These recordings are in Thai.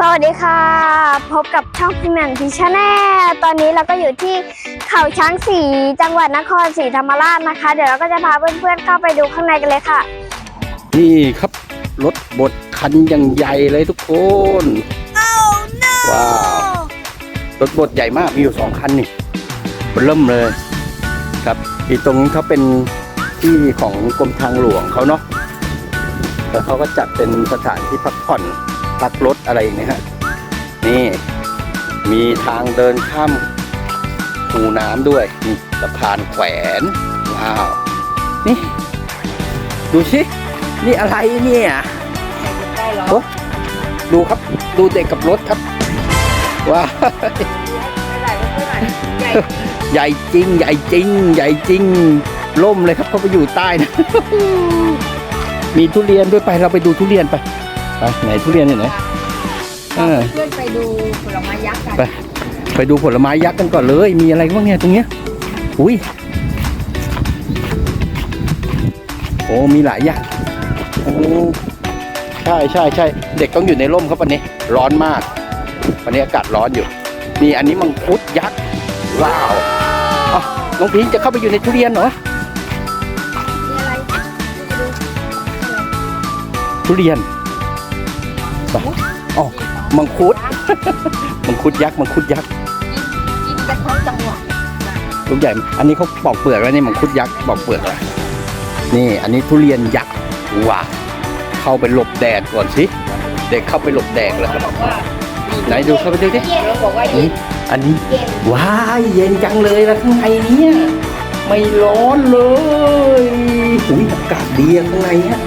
สวัสดีค่ะ พบกับช่องพิมพ์แหม่มพิชแนลตอนนี้เราก็อยู่ที่เขาช้างสีจังหวัดนครศรีธรรมราชนะคะ เดี๋ยวเราก็จะพาเพื่อนๆเข้าไปดูข้างในกันเลยค่ะ นี่ครับ รถบดคันอย่างใหญ่เลยทุกคนว้าว รถบดใหญ่มากมีอยู่สองคันนี่เริ่มเลยครับอีตรงนี้เขาเป็นที่ของกรมทางหลวงเขาเนาะแล้วเขาก็จัดเป็นสถานที่พักผ่อน พักรถอะไรอย่างเงี้ยฮะนี่ มีทางเดินข้ามคูน้ำด้วยนี่สะพานแขวนว้าวนี่ ดูสินี่อะไรเนี่ยโอ้ดูครับดูเด็กกับรถครับว้าวใหญ่จริง ใหญ่จริง ใหญ่จริงล่มเลยครับเขาไปอยู่ใต้นะมีทุเรียนด้วยไปเราไปดูทุเรียนไป ไปไหนทุเรียนอยู่ไหนเออเพื่อนไปดูผลไม้ยักษ์กันไปไปดูผลไม้ยักษ์กันก่อนเลย มีอะไรบ้างเนี่ยตรงเนี้ย อุ้ย โอ้ มีหลายอย่างโอ้ใช่ใช่ใช่ เด็กต้องอยู่ในร่มครับวันนี้ ร้อนมาก วันนี้อากาศร้อนอยู่ นี่อันนี้มังคุดยักษ์ว้าวอะน้องพีชจะเข้าไปอยู่ในทุเรียนเหรอมีอะไรไปดูทุเรียน ไปอ๋อมังคุด มังคุดยักษ์มังคุดยักษ์กินกันทั้งจังหวัดลูกใหญ่ อันนี้เขาปอกเปลือกแล้วนี่มังคุดยักษ์ปอกเปลือกแล้วนี่อันนี้ทุเรียนยักษ์ว้าวเข้าไปหลบแดดก่อนสิเด็กเข้าไปหลบแดดแล้วครับไหนดูเข้าไปดูดิเราบอกว่านี่อันนี้ว้ายเย็นจังเลยแล้วข้างในเนี่ยไม่ร้อนเลยอุ้ยอากาศดีอะข้างในฮะ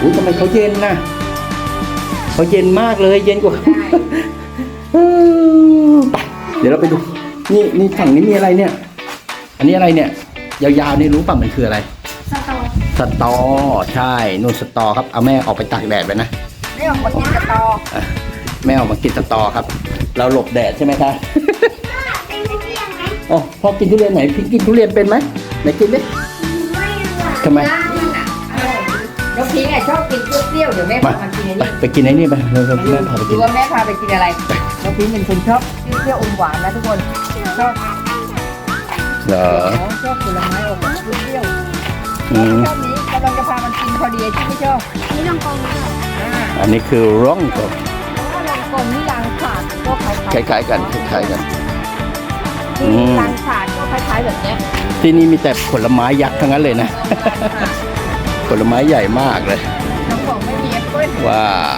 อุ้ยทำไมเขาเย็นนะ เขาเย็นมากเลยเย็นกว่าอืมไปเดี๋ยวเราไปดู นี่นี่ฝั่งนี้มีอะไรเนี่ย อันนี้อะไรเนี่ย ยาวๆนี่รู้ป่ะมันคืออะไร สตอ สตอใช่นู่นสตอครับเอาแม่ออกไปตากแดดไปนะไม่ออกมากินกระตอแม่ออกมากินสตอครับ เราหลบแดดใช่ไหมคะเป็นเที่ยงไหมอ๋อพ่อกินทุเรียนไหนพี่กินทุเรียนเป็นไหมไหนกินดิไม่หวานทำไม น้ำมันอะน้องพิงอะชอบกินเปรี้ยวๆเดี๋ยวแม่มาพามากินอันไปนี้ไปกินไอ้นี่ไปเราเราแม่พาไปกิดูนว่าแม่พาไปกินอะไรน้องพิงเป็นคนชอบเปรี้ยวๆอมหวานนะทุกคนชอบเหรอชอบผลไม้อมเปรี้ยวอืมชอบนี้กำลังจะพามันกินพอดีที่ไม่ชอบนี่ลองกองดูก่อนอ่าอันนี้คือร่องกบถ้าลองกลมนี่รางขาดก็คล้ายคล้ายๆกันคล้ายๆกันๆอืมรางขาดก็คล้ายๆแบบเนี้ยที่นี่มีแต่ผลไม้ยักษ์ทั้งนั้นเลยนะ ผลไม้ใหญ่มากเลยน้องบอกไม่มีแอปเปิ้ลว้าว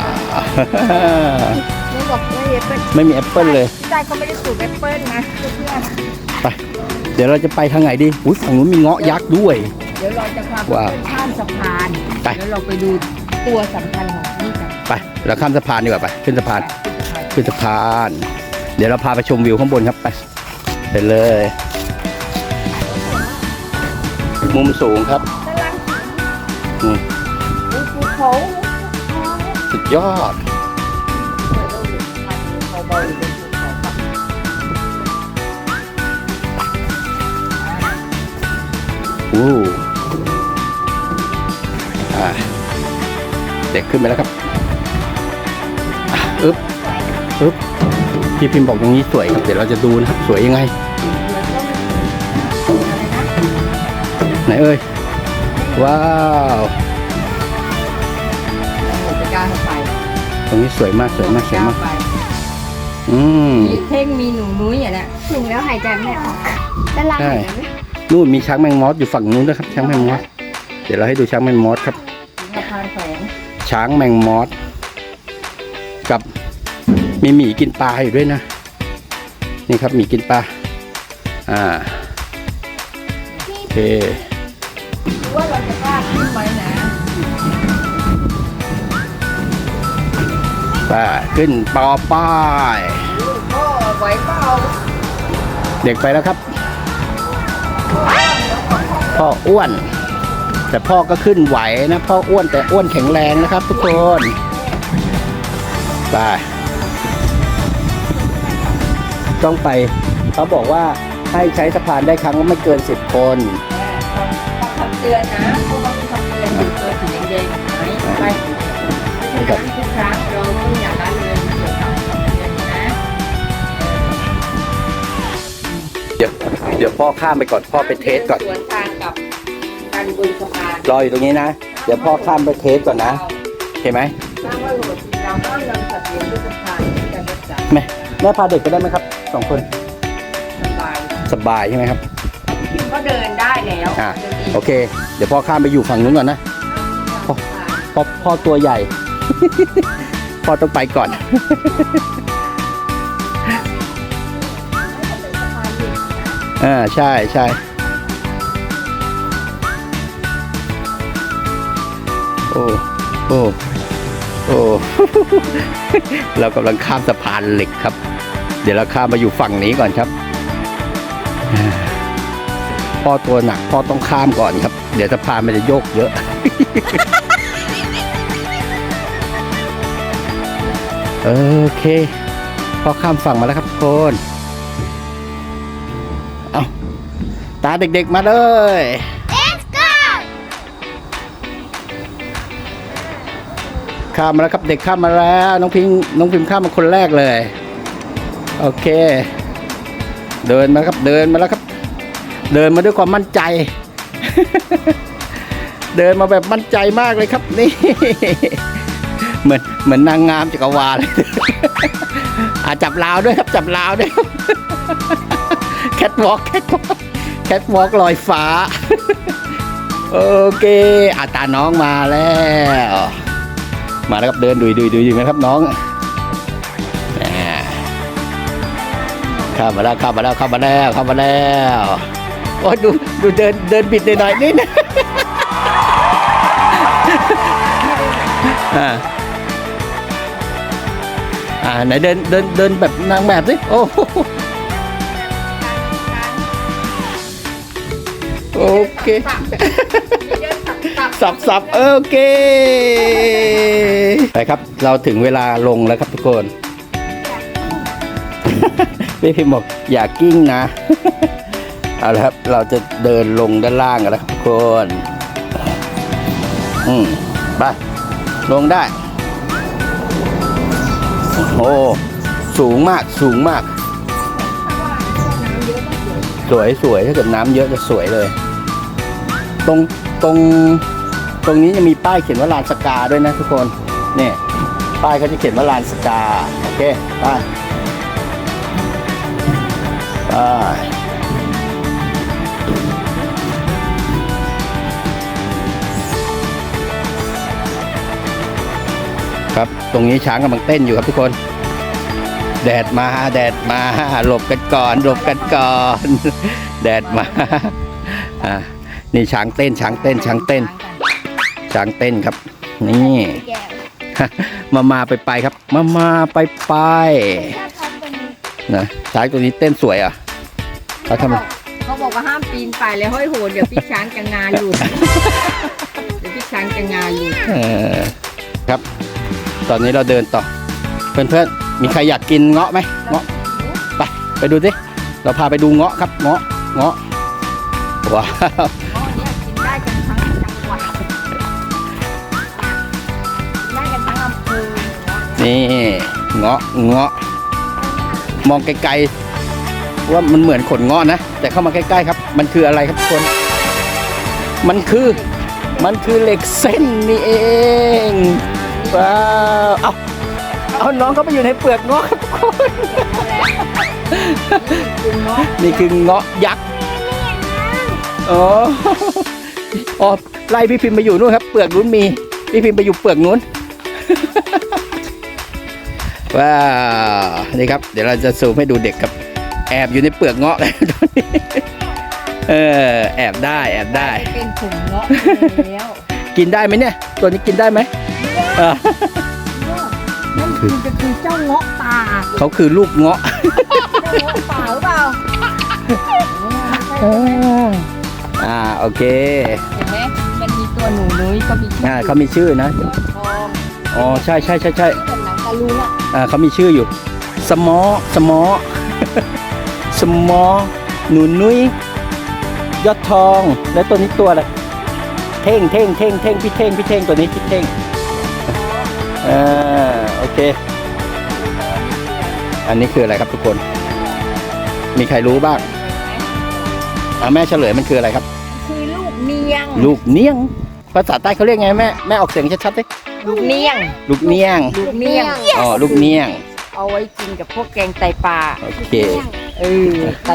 น้องบอกไม่มีแอปเปิ้ลไม่มีแอปเปิลเลยที่ใต้เขาไม่ได้ปลูกแอปเปิ้ลนะเพื่อนไป เดี๋ยวเราจะไปทางไหนดีอุ้ยฝั่งนู้นมีเงาะยักษ์ด้วย ๆเดี๋ยวเราจะพาเพื่ว้าอวนข้ามสะพานไป แล้วเราไปดูตัวสำคัญของที่นี่กันไป เราข้ามสะพานดีกว่าไป ขึ้นสะพาน ขึ้นสะพาน เดี๋ยวเราพาไปชมวิวข้างบนครับ ไปไปเลย มุมสูงครับ กำลังอืมดูภูเขาสุดยอดเบาๆอยู่บนภูเขาครับอู้อ่าเด็กขึ้นไปแล้วครับอึ๊บอึ๊บพี่พิมพ์บอกตรงนี้สวยครับ เดี๋ยวเราจะดูนะครับ สวยยังไง ไหนเอ่ย ว้าวผมจะกล้าเข้าไปตรงนี้สวยมากสวยมากสวยมาก ไปอืม มีเท่งมีหนูนุ้ยอะเนี่ยถึงแล้วหายใจไม่ออกด้านล่างใช่ เห็นไหมนู่นมีช้างแมงมอสอยู่ฝั่งนู้นนะครับช้างแมงมอสเดี๋ยวเราให้ดูช้างแมงมอสครับสะพานแขวนช้างแมงมอสกับมีหมีกินปลาอยู่ด้วยนะ นี่ครับหมีกินปลาอ่าโอเคดู ว่าเราจะกล้าขึ้นไหมนะไป้าขึ้นปอป้ายพ่อไหวเปล่าเด็กไปแล้วครับ พ่ออ้วน แต่พ่อก็ขึ้นไหวนะพ่ออ้วนแต่อ้วนแข็งแรงนะครับ ทุกคนไปต้องไป เขาบอกว่าให้ใช้สะพานได้ครั้งไม่เกินสิบคน เตือนนะเพราเว่าเป็นคำเตือนถึงตัวถึงแดงๆหายไปเพรารั้นทุกครั้งเราต้องอย่าละเลยเกี่ยวกัคำเตืเดี๋ยวเดี๋ยวพ่อข้ามไปก่อนพ่อไปเทสก่อน สวนทางกับการบุญสะพานรออยู่ตรงนี้นะ เดี๋ยวพ่อข้ามไปเทสก่อนนะเห็นไหมสร้างว่าโหลดเราก็ยังสัตว์เลี้ยงด้วยสะพานการรักษาแม่แม่พาเด็กไปได้ไหมครับสองคนสบาย สบายใช่ไหมครับ ก็เดินได้แล้วอะโอเค เดี๋ยวพ่อข้ามไปอยู่ฝั่งนู้นก่อนนะพ่อพ่อพ่อตัวใหญ่ พ่อต้องไปก่อน อ่าใช่ใช่โอ้โอ้โอ้เรากำลังข้ามสะพานเหล็กครับ เดี๋ยวเราข้ามมาอยู่ฝั่งนี้ก่อนครับ พ่อตัวหนักพ่อต้องข้ามก่อนครับ เดี๋ยวสะพานมันจะโยกเยอะโอเคพ่อข้ามฝั่งมาแล้วครับทุกคนเอาตาเด็กๆมาเลย Let's go ข้ามมาแล้วครับเด็กข้ามมาแล้ว น้องพิงน้องพิมข้ามมาคนแรกเลย โอเค เดินมาครับเดินมาแล้วครับ เดินมาด้วยความมั่นใจ เดินมาแบบมั่นใจมากเลยครับนี่เหมือนเหมือนนางงามจักรวาลเลยอาจับลาวด้วยครับจับลาวด้วยแคทวอล์กแคทวอล์กแคทวอล์กลอยฟ้า โอเคอาตาน้องมาแล้ว มาแล้วครับเดินดุยดุยดุยดุยนะครับน้องเข้ามาแล้วเข้ามาแล้วเข้ามาแล้วเข้ามาแล้ว โอ้ดูดูเดินเดินบิดหน่อยๆนี่นะอ่าอ่าไหนเดินเดินเดินแบบนางแบบสิโอ้โหโอเคสับสับโอเค ไปครับ เราถึงเวลาลงแล้วครับทุกคนพี่พิมพ์บอกอย่ากิ้งนะ เอาละครับ เราจะเดินลงด้านล่างกันแล้วครับทุกคน อืมไป ลงได้ โอ้สูงมากสูงมาก สวยสวยถ้าเกิดน้ำเยอะจะสวยเลย ตรงตรงตรงนี้จะมีป้ายเขียนว่าลานสกาด้วยนะทุกคนเนี่ยป้ายเขาจะเขียนว่าลานสกา โอเค ไปไป ครับ ตรงนี้ช้างกำลังเต้นอยู่ครับทุกคน แดดมาแดดมาหลบกันก่อนหลบกันก่อน แดดมาอ่านี่ช้างเต้นช้างเต้นช้างเต้น ช้างเต้นครับ นี่มามาไปไปครับ มามาไปไปนะช้างตัวนี้เต้นสวยอะเขาทำไมเขาบอกว่าห้ามปีนไปแล้วห้อยโหนเดี๋ยวพี่ช้างจะงานหลุดเดี๋ยวพี่ช้างจะงานหลุดเออครับ ตอนนี้เราเดินต่อ เพื่อนๆ มีใครอยากกินเงาะไหมเงาะไปไปดูสิเราพาไปดูเงาะครับเงาะเงาะว้าวนี่ยกินได้กันทั้งจังหวัดได้กันทั้งอำเภอนี่เงาะเงาะมองไกลๆว่ามันเหมือนขนเงาะนะ แต่เข้ามาใกล้ๆครับ มันคืออะไรครับทุกคน มันคือมันคือเหล็กเส้นนี่เอง ว้าวเอาเอาน้องเขาไปอยู่ในเปลือกเงาะครับทุกคนคุณเนาะนี่คือเงาะยักษ์อ๋ออ๋อไล่พี่พิมพ์ไปอยู่นู่นครับ เปลือกนู้นมีพี่พิมพ์ไปอยู่เปลือกนู้นว้าวนี่ครับ เดี๋ยวเราจะซูมให้ดูเด็กครับ แอบอยู่ในเปลือกเงาะเลยตอนนี้เออแอบได้แอบได้ เป็นถุงเงาะแล้วกินได้ไหมเนี่ย ตัวนี้กินได้ไหมเออ นั่นคือจะคือเจ้าเงาะป่าเขาคือลูกเงาะเจ้าเงาะป่าหรือเปล่าอ่าโอเคเห็นไหมมันมีตัวหนูนุ้ยก็มีชื่อ่าเขามีชื่อนะทองอ๋อใช่ใช่ใช่ใช่ที่เป็นหนังตะลุงอะอ่าเขามีชื่ออยู่ สมอสมอ สมอหนูนุ้ยยอดทอง แล้วตัวนี้ตัวอะไรเท่งเท่งเท่งเท่งพี่เท่งพี่เท่งตัวนี้พี่เท่ง อ่าโอเค อันนี้คืออะไรครับทุกคน มีใครรู้บ้างเห็นไหมอะแม่เฉลยมันคืออะไรครับ คือลูกเนียง ลูกเนียง ภาษาใต้เขาเรียกไงแม่ แม่ออกเสียงชัดๆดิลูกเนียง ลูกเนียง ลูกเนียง อ๋อ ลูกเนียง เอาไว้กินกับพวกแกงไตปลา โอเค เออ ไต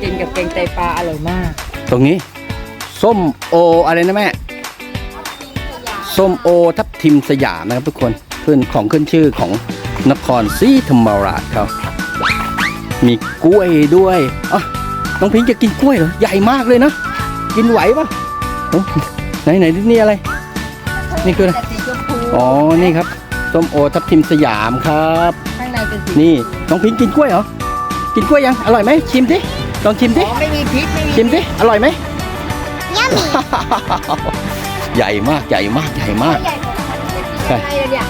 กินกับแกงไตปลาอร่อยมาก ตรงนี้ ส้มโออะไรนะแม่ ส้มโอทับทิมสยามนะครับทุกคนขึ้นของขึ้นชื่อของนครศรีธรรมราชเขามีกล้วยด้วยอะน้องพิงค์จะกินกล้วยเหรอใหญ่มากเลยนะ กินไหวปะโอ้ไหนไหนนี่อะไร นี่คืออะไรแต่สีชมพูอ๋อนี่ครับส้มโอทับทิมสยามครับข้างในเป็นสีนี่น้องพิงค์กินกล้วยเหรอกินกล้วยยังอร่อยไหมชิมดิลองชิมดิอ๋อไม่มีพิษไม่มีชิมดิอร่อยไหมย่ามี ใหญ่มากใหญ่มากใหญ่มาก ใหญ่กว่าใช่เลยเนี่ย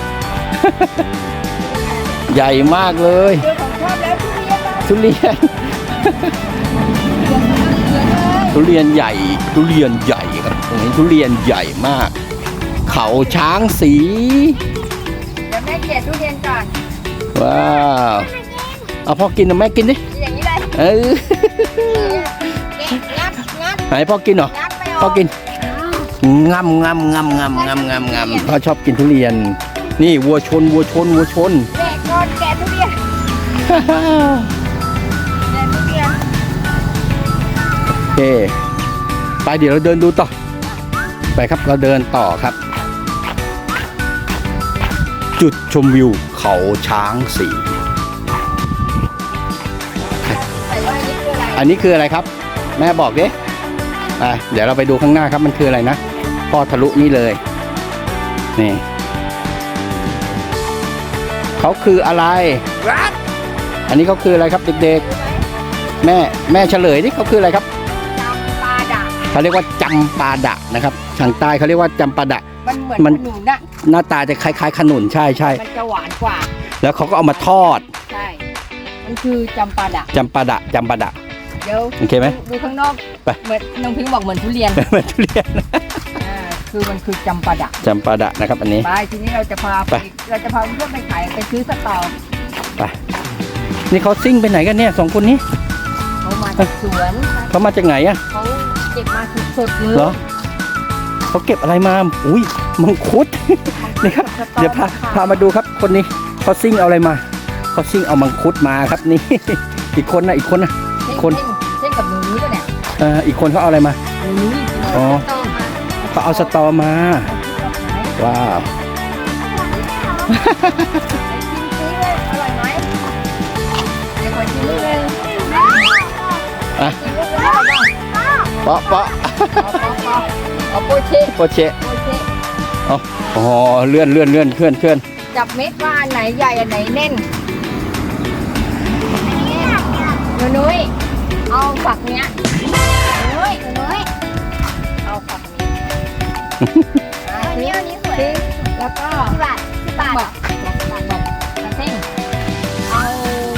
ใหญ่มากเลยเรื่องของชอบแล้วทุเรียนมาทุเรียนทุเรียนใหญ่ทุเรียนใหญ่ครับตรงนี้ทุเรียนใหญ่มาก เขาช้างสีเดี๋ยวแม่เกลียดทุเรียนก่อนว้าวเอาพ่อกินนะแม่กินดิอย่างนี้เลยเอองัดงัดไหนพ่อกินเหรองัดไปพ่อกิน งำงำงำงำงำงำงำพ่อชอบกินทุเรียน นี่วัวชนวัวชนวัวชนแกะก่อนแกะทุเรียนแกะทุเรียนโอเคไปเดี๋ยวเราเดินดูต่อ ไปครับเราเดินต่อครับ จุดชมวิวเขาช้างสีใส่ว่าอันนี้คืออะไรอันนี้คืออะไรครับ แม่บอกดิ ไปเดี๋ยวเราไปดูข้างหน้าครับมันคืออะไรนะพ่อทะลุนี่เลย นี่เขาคืออะไร อันนี้เขาคืออะไรครับเด็กๆ แม่แม่เฉลยดิเขาคืออะไรครับจำปาดะเขาเรียกว่าจำปาดะนะครับทางใต้เขาเรียกว่าจำปาดะ มันเหมือนมัน ขนุนน่ะหน้าตาจะคล้ายๆขนุนใช่ใช่มันจะหวานกว่าแล้วเขาก็เอามาทอดใช่ มันคือจำปาดะจำปาดะจำปาดะ เดี๋ยวโอเคไหมดูดูข้างนอกไป เหมือนน้องพิงค์บอกเหมือนทุเรียนเหมือนทุเรียนอ่าคือมันคือจำปาดะจำปาดะนะครับ อันนี้ ไปทีนี้เราจะพาไป เราจะพาเพื่อนไปขายไปซื้อสตอไปนี่เขาซิ่งไปไหนกันเนี่ยสองคนนี้เขามาจากสวนเขามาจากไหนอะเขาเก็บมาสดๆเลยเหรอเขาเก็บอะไรมาอุ้ยมังคุด นี่ครับ สตอเดี๋ยวพาขพามาดูครับคนนี้เขาซิ่งเอาอะไรมาเขาซิ่งเอามังคุดมาครับนี่ อีกคนนะอีกคนนะเส้น คนเส้นเส้นกับหนูนี้ก็เนี่ยเอ่ออีกคนเขาเอาอะไรมา หนูนี้อ๋อสตอมาเขาเอาสตอมา ว้าว ชิมซิว่าอร่อยไหมเดี๋ยวขอชิมนิดนึงอะชิมนิดนึงอร่อยบ้างเปาะเปาะเอาเอาเอาเอาโปเชโปเชะโปเชอ๋อเลื่อนเลื่อนเลื่อนเคลื่อนเคลื่อนจับเม็ดว่าอันไหนใหญ่อันไหนแน่นหนูนุ้ย เอาฝักเนี้ยหนูนุ้ยหนูนุ้ยเอาฝักนี้อะอันนี้อันนี้สวยทิ้งแล้วก็สิบบาทสิบบาทบอกบอกบอกตะเท่งเอา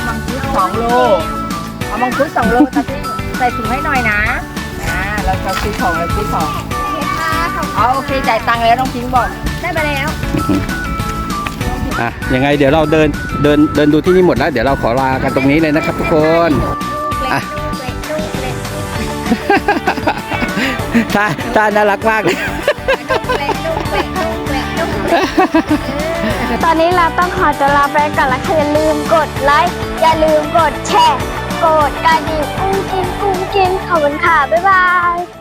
มังคุดสองโลเอามังคุดสองโลตะเท่งใส่ถุงให้หน่อยนะอ่าเราจะซื้อของเราซื้อของค่ะขอบเอาโอเคจ่ายตังค์แล้วน้องพิงค์บอกได้ไปแล้วอะยังไงเดี๋ยวเราเดินเดินเดินดูที่นี่หมดแล้ว เดี๋ยวเราขอลากันตรงนี้เลยนะครับทุกคนอะ ถ้าท่าน่ารักมากเลย ตอนนี้เราต้องขอตัวลาไปก่อนแล้วค่ะอย่าลืมกดไลค์ อย่าลืมกดแชร์ กดกระดิ่งกุ้งกินกุ้งกินขอบคุณค่ะ บ๊ายบาย